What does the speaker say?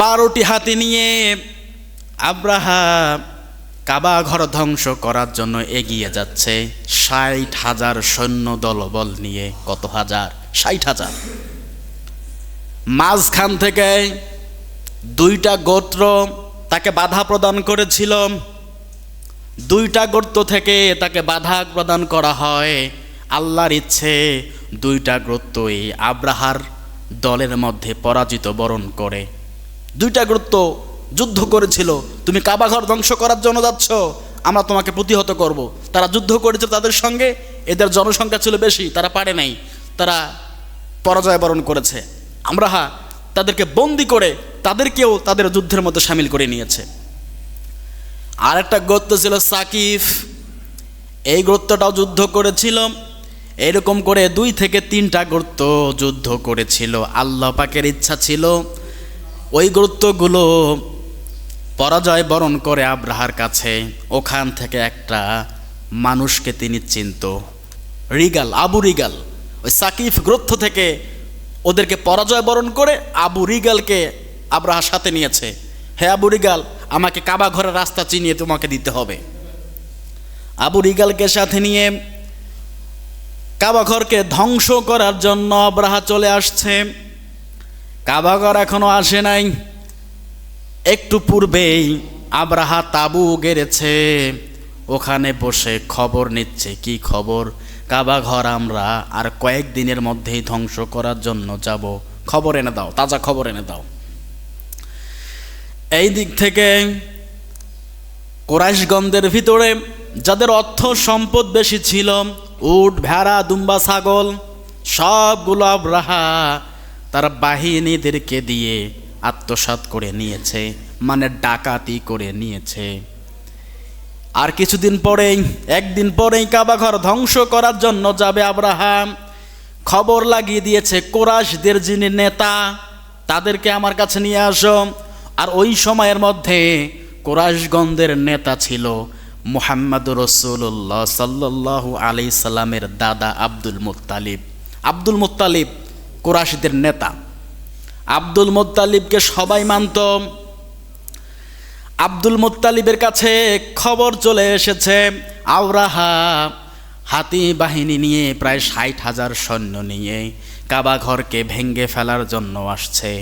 বারোটি হাতি নিয়ে আব্রাহা কাবা ঘর ধ্বংস করার জন্য এগিয়ে যাচ্ছে। ষাট হাজার সৈন্য দলবল নিয়ে কত হাজার? ষাট হাজার। মাঝখান থেকে দুইটা গোত্র তাকে বাধা প্রদান করেছিল। দুইটা গোত্র থেকে তাকে বাধা প্রদান করা হয়। আল্লাহর ইচ্ছে দুইটা গোত্রই আব্রাহার দলের মধ্যে পরাজিত বরণ করে। দুইটা গুরুত্ব যুদ্ধ করেছিল। তুমি কাবাঘর ধ্বংস করার জন্য যাচ্ছ, আমরা তোমাকে প্রতিহত করব। তারা যুদ্ধ করেছিল তাদের সঙ্গে, এদের জনসংখ্যা ছিল বেশি, তারা পারে নাই, তারা পরাজয় বরণ করেছে। আমরা হা, তাদেরকে বন্দি করে তাদেরকেও তাদের যুদ্ধের মধ্যে সামিল করে নিয়েছে। আর একটা গোত্র ছিল সাকিফ। এই গোত্রটাও যুদ্ধ করেছিল। এরকম করে দুই থেকে তিনটা গোত্র যুদ্ধ করেছিল। আল্লাহ পাকের ইচ্ছা ছিল ওই গুরুত্বগুলো পরাজয় বরণ করে আব্রাহার কাছে। ওখান থেকে একটা মানুষকে তিনি চিনত। রিগাল, আবু রিগাল। ওই সাকিফ গ্রন্থ থেকে ওদেরকে পরাজয় বরণ করে আবু রিগালকে আব্রাহার সাথে নিয়েছে। হে আবু রিগাল, আমাকে কাবা ঘরের রাস্তা চিনিয়ে তোমাকে দিতে হবে। আবু রিগালকে সাথে নিয়ে কাবাঘরকে ধ্বংস করার জন্য আব্রাহা চলে আসছে। কাবাঘর এখনও আসে নাই। একটু পূর্বেই আব্রাহা তাবু গেড়েছে। ওখানে বসে খবর নিচ্ছে। কি খবর? কাবাঘর আমরা আর কয়েকদিনের মধ্যেই ধ্বংস করার জন্য যাব। খবর এনে দাও, তাজা খবর এনে দাও। এই দিক থেকে কোরাইশগঞ্জের ভিতরে যাদের অর্থ সম্পদ বেশি ছিল, উট, ভেড়া, দুম্বা, ছাগল, সবগুলো আব্রাহা তার বাহিনীদেরকে দিয়ে আত্মসাৎ করে নিয়েছে মানে ডাকাতি করে নিয়েছে। আর কিছুদিন পরেই, একদিন পরেই কাবাঘর ধ্বংস করার জন্য যাবে আব্রাহাম। খবর লাগিয়ে দিয়েছে কোরাশদের যিনি নেতা, তাদেরকে আমার কাছে নিয়ে আসো। আর ওই সময়ের মধ্যে কোরাশগঞ্জের নেতা ছিল মুহাম্মদ রসুল্লাহ সাল্লাহ আলি সাল্লামের দাদা আব্দুল মুত্তালিব। আব্দুল মুত্তালিব কোরাশিদের নেতা। আব্দুল মোত্তালিবকে সবাই মানত। আব্দুল মোত্তালিবের কাছে খবর চলে এসেছে, আওরাহা হাতি বাহিনী নিয়ে প্রায় ষাট হাজার সৈন্য নিয়ে কাবা ঘরকে ভেঙ্গে ফেলার জন্য আসছে।